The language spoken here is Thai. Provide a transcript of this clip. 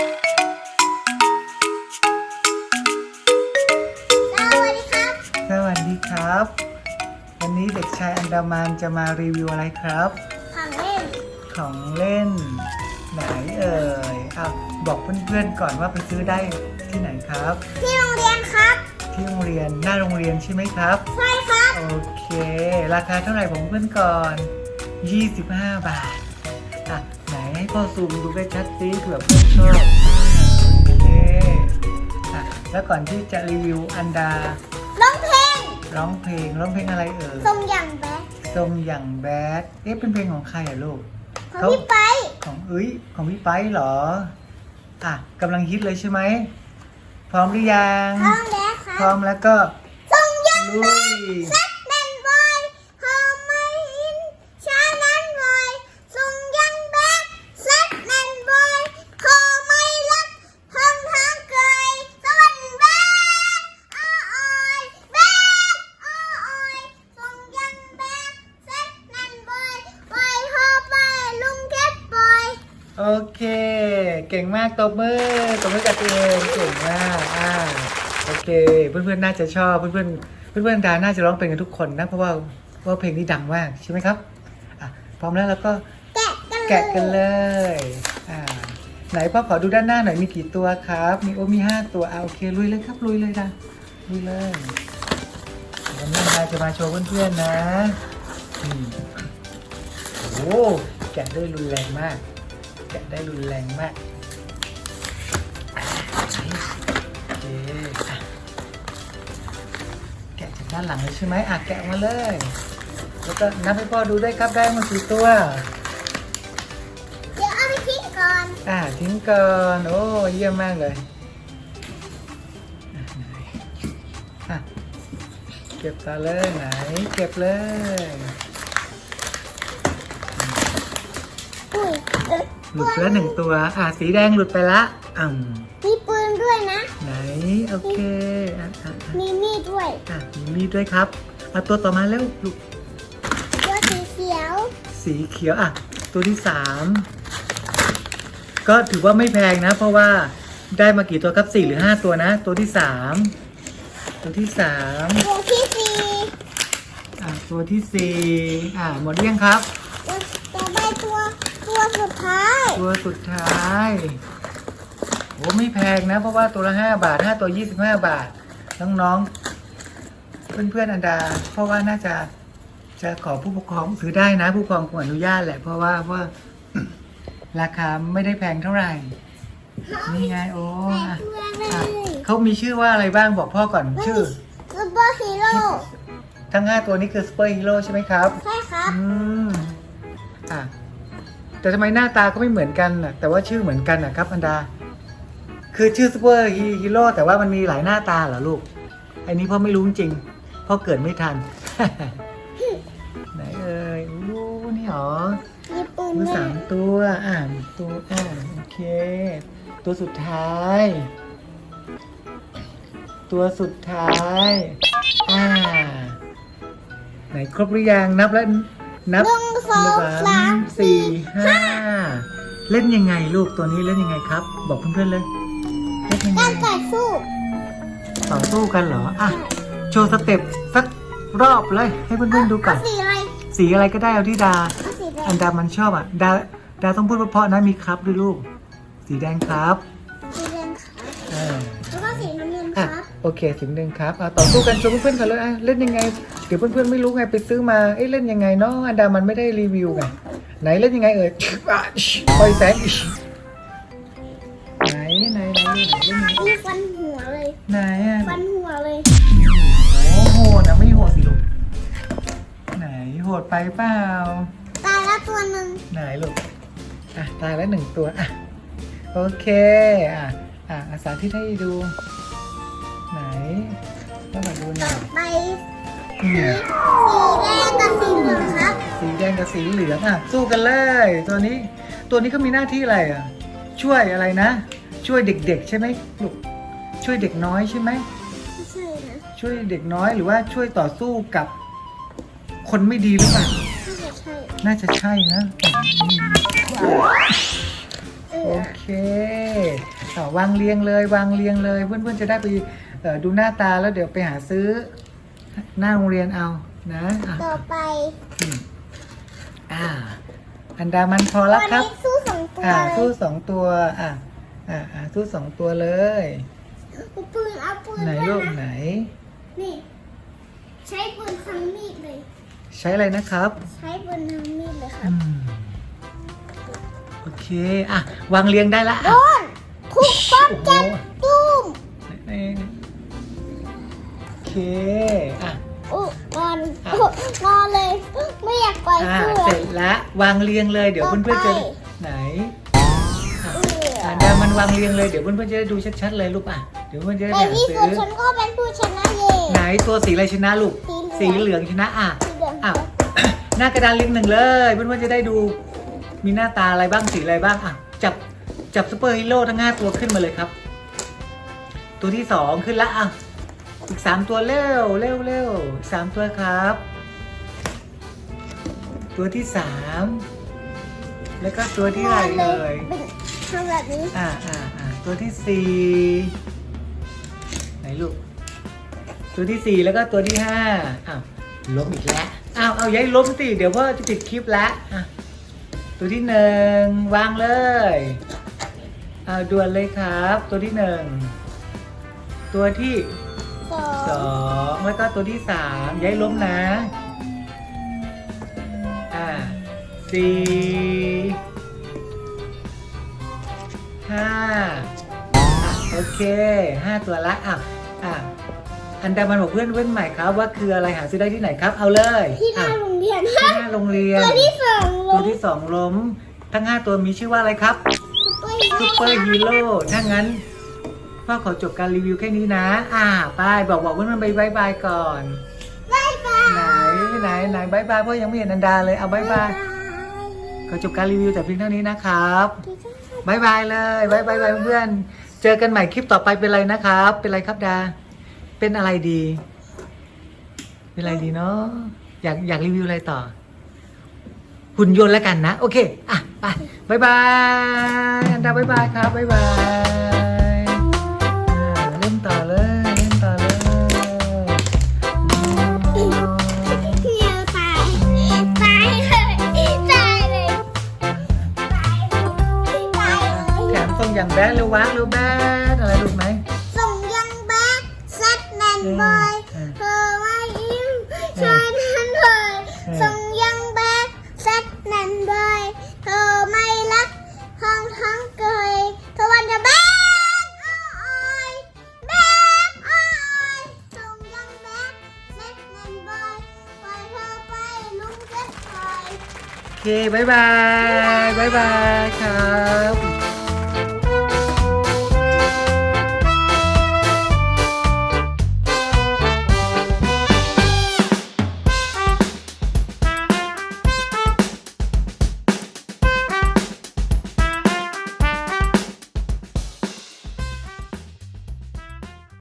สวัสดีครับสวัสดีครับ วันนี้เด็กชายอันดามันจะมารีวิวอะไรครับ ของเล่น ของเล่น ไหนเอ่ยอะบอกเพื่อนๆก่อนว่าไปซื้อได้ที่ไหนครับ ที่โรงเรียนครับ ที่โรงเรียนหน้าโรงเรียนใช่ไหมครับ ใช่ครับ โอเค ราคาเท่าไหร่ผมเพื่อนก่อน 25 บาทอะไหนให้ พ่อซูมดูได้ชัดซิเผื่อเพื่อนชอบอ่าโอเคอะแล้วก่อนที่จะรีวิวอันดาร้องเพลงร้องเพลงร้องเพลงอะไรเอ่ยทรงอย่างแบดทรงอย่างแบดเอ๊ะเป็นเพลงของใครอะลูก ของพี่ไปของเอ้ยของพี่ไปเหรออะกำลังฮิตเลยใช่ไหมพร้อมหรือยัง พร้อมแล้วครัพร้อบมแล้วก็ทรงอย่างลุยแซด เก่งมากตบมือตบมือกับตัวเองเก่งมากอ่าโอเค เพื่อนๆน่าจะชอบเพื่อนๆเพื่อนๆดาน่าจะร้องเป็นกันทุกคนนะเพราะว่าว่าเพลงนี้ดังมากใช่ไหมครับอะพร้อมแล้วเราก็แกะกันเลยอ่าไหนพ่อขอดูด้านหน้าหน่อยมีกี่ตัวครับ มีโอมีห้าตัวอ่าโอเคลุยเลยครับลุยเลยนะลุยเลยวันนี้ดาจะมาโชว์เพื่อนๆนะโอ้แกะได้รุนแรงมาก แกะได้รุนแรงมาก แกะจากด้านหลังเลยใช่ไหมอะแกะออกมาเลย แล้วก็นับให้พ่อดูได้วยครับได้มากี่ตัว เดี๋ยวเอาไปทิ้งก่อน อ่าทิ้งก่อนโอ้เยี่ยมมากเลยอะเก็บต่อเลยไหน เก็บเลย อุ้ย หลุดไปแล้วหนึ่งตัว อะสีแดงหลุดไปละอ่ำมีปืนด้วยนะไหน โอเค อะอะอะมีมีดด้วยอะมีมีดด้วยครับเอาตัวต่อมาแล้วลูกตัวสีเขียวสีเขียวอะ ตัวที่สามก็ถือว่าไม่แพงนะ เพราะว่าได้มากี่ตัวครับสี่หรือห้าตัวนะ ตัวที่สามตัวที่สาม ตัวที่สี่อะตัวที่สี่อะหมดเรี่ยงครับตัวต่อไปตัว ตัวสุดท้ายตัวสุดท้ายโอ้ไม่แพงนะ เพราะว่าตัวละห้าบาทห้าตัวยี่สิบห้าบาท น้องๆ เพื่อนๆอันดา เพราะว่าน่าจะจะขอผู้ปกครองซื้อได้นะ ผู้ปกครองควรอนุญาตแหละเพราะว่าเพราะว่าราคาไม่ได้แพงเท่าไหร่นี่ไงโอ้แปอะดตัวเลอะยเขามีชื่อว่าอะไรบ้างบอกพ่อก่อนชื่อ ซูเปอร์ฮีโร่ทั้งห้าตัวนี้คือซูเปอร์ฮีโร่ใช่ไหมครับ ใช่ครับ อืม อะ แต่ทำไมหน้าตาก็ไม่เหมือนกันน่ะแต่ว่าชื่อเหมือนกันนะครับอันดา คือชื่อซูเปอร์ฮีโร่แต่ว่ามันมีหลายหน้าตาเหรอลูกไอ้นี้พ่อไม่รู้จริงพ่อเกิดไม่ทัน ไหนเอ่ยอู้นี่หรอมีปืนมือสามตัวอ่านตัวอ่านโอเค ตัวสุดท้าย ตัวสุดท้าย อ่า ไหนครบหรือยังนับแล้ว นับหนึ่งสองสามสี่ห้าเล่นยังไงลูกตัวนี้เล่นยังไงครับ บอกเพื่อนๆเลยเล่นยังไงการต่อสู้ต่อสู้กันเหรออะโชว์สเต็ปสักรอบเลย ให้เพื่อนๆดูก่อนเอาสีอะไรสีอะไรก็ได้เอาที่ดาเอาสีแดอังนดามันชอบอะดาดาต้องพูดเพราะๆนะมีครับด้วยลูก สีแดงครับสีแดงครับเออแล้วก็สีน้ำเงินคอะรับ โอเคสีแดงครับอะต่อสู้กันชวนเพื่อนๆกันเลยอะเล่นยังไง เดี๋ยวเพื่อนๆไม่รู้ไงไปซื้อมาเอ้เล่นยังไงเนาะอันดามันไม่ได้รีวิวไงไหนเล่นยังไงเอ่ยอะปล่อยแสงไหนไหนไหนไหนเล่นยังไงมีฟันหัวเลยไหนอะฟันหัวเลยโอ้โหนะไม่โหดสิลูกไหนโหดไปเปล่าตายแล้วตัวหนึ่งไหนลูกอะตายแล้วหนึ่งตัวอะโอเคอะอะอาสาที่ให้ดู ไหนต้องมาดูหน่ต่ออยไปเนี่ยสีแดงกับสีเหลืองครับ สีแดงกับสีเหลืองอะ สู้กันเลย ตัวนี้ ตัวนี้เขามีหน้าที่อะไรอะ ช่วยอะไรนะ ช่วยเด็กๆ ใช่ไหมลูก ช่วยเด็กน้อยใช่ไหม ไม่ใช่นะช่วยเด็กน้อยหรือว่าช่วยต่อสู้กับ คนไม่ดีหรือเปล่า ไม่ใช่น่าจะใช่นะเออโอเคเอาวางเรียงเลยวางเรียงเลย เพื่อนๆจะได้ไปเอ่อ ดูหน้าตาแล้วเดี๋ยวไปหาซื้อ หน้าโรงเรียนเอานะอะต่อไปอืมอ่า อันดามันพอแล้ววันครับนี้สู้สองตัวอ่าเลสู้ยสองตัว อ่าอ่าอ่าสู้สองตัวเลย เอาปืนเอาปืนไหนด้ลูวยกนะไหนนี่ ใช้ปืนทั้งมีดเลย ใช้อะไรนะครับ ใช้ปืนทั้งมีดเลยครัอืบมโอเค อะ วางเรียงได้ละโดอะนทุกป้อมโอ้โหจับตุ้มนี่โอ เคอะอุงอนอะอุ๊งอนเลย ไม่อยากปล่อยอ่าเสื้อเสร็จแล้ววางเรียงเลยเดี๋ยวต่อเพื่อนๆจะไปไหนเอออ่าดามันวางเรียงเลยเดี๋ยวเพื่อนๆจะได้ดูชัดๆเลยลูกอะเดี๋ยวเพื่อนๆจะได้ในไปหาที่ซื้สุดอฉันก็เป็นผู้ชนะเย่ ไหนตัวสีอะไรชนะลูกสีสีเหเหลืลือองงชนะอะสีเหลืองอ้าวหน้ากระดานลิงหนึ่งเลย เพื่อนๆจะได้ดูมีหน้าตาอะไรบ้างสีอะไรบ้างอะจับจับซูเปอร์ฮีโร่ทั้งห้าตัวขึ้นมาเลยครับ ตัวที่สองขึ้นละอะ อีกสามตัวเร็วเร็วเร็วอีกสามตัวครับ ตัวที่สามแล้วก็ตัวที่อะไรเอ่ยเป็นทำแบบนี้อ่าอ่าอ่าตัวที่สี่ไหนลูก ตัวที่สี่แล้วก็ตัวที่ห้าอ้าวล้มอีกแล้วอ้าวเอาย้ายล้มสิเดี๋ยวพ่อจะปิดคลิปแล้วอะตัวที่หนึ่งวางเลยอ้าวด่วนเลยครับ ตัวที่หนึ่งตัวที่ สอสองแล้วก็ตัวที่สามย้ายล้มนะ อ่าสี่ห้าอะโอเคห้าตัวละอะอะอันดามันบอกเพื่อนเพื่อนใหม่ครับว่าคืออะไรหาซื้อได้ที่ไหนครับ เอาเลยที่หน้าอะโรงเรียนที่หน้าโรงเรียน ตัวที่สองตัวที่สองล้ม ทั้งห้าตัวมีชื่อว่าอะไรครับ ซุปเปอร์ฮีโร่ซูเปอร์ฮีโร่ถ้างั้น พ่อขอจบการรีวิวแค่นี้นะ อ่าไปบอกบอกเพื่อนๆไปบายบายก่อน บายบายไหนไหนไหนบายบายเพราะยังไม่เห็นอันดาเลย เอาบายบายขอจบการรีวิวแต่เพียงเท่านี้นะครับบายบายเลยบายบายบายเพื่อนๆ เจอกันใหม่คลิปต่อไปเป็นอะไรนะครับ เป็นอะไรครับดา เป็นอะไรดี เป็นอะไรดีเนาะ อยากอยากรีวิวอะไรต่อ หุ่นยนต์แล้วกันนะ โอเค อะ ไปบายบาย อันดาบายบายครับบายบาย อย่างแบดเร็ววะเร็วแบดอะไรลูกไหมส่งยังแบกซัดแมนบอยเออเธอว่ายิ้มชายนั้นเลยเออส่งยังแบกซัดแมนบอยเธอไม่รักห้องทั้งเกยเธอวันจะแบกอ้อยแบกอ้อยส่งยังแบกซัดแมนบอยปล่อยเธอไปลุงเซ็ตคอยโอเคบายบายบายบายครับ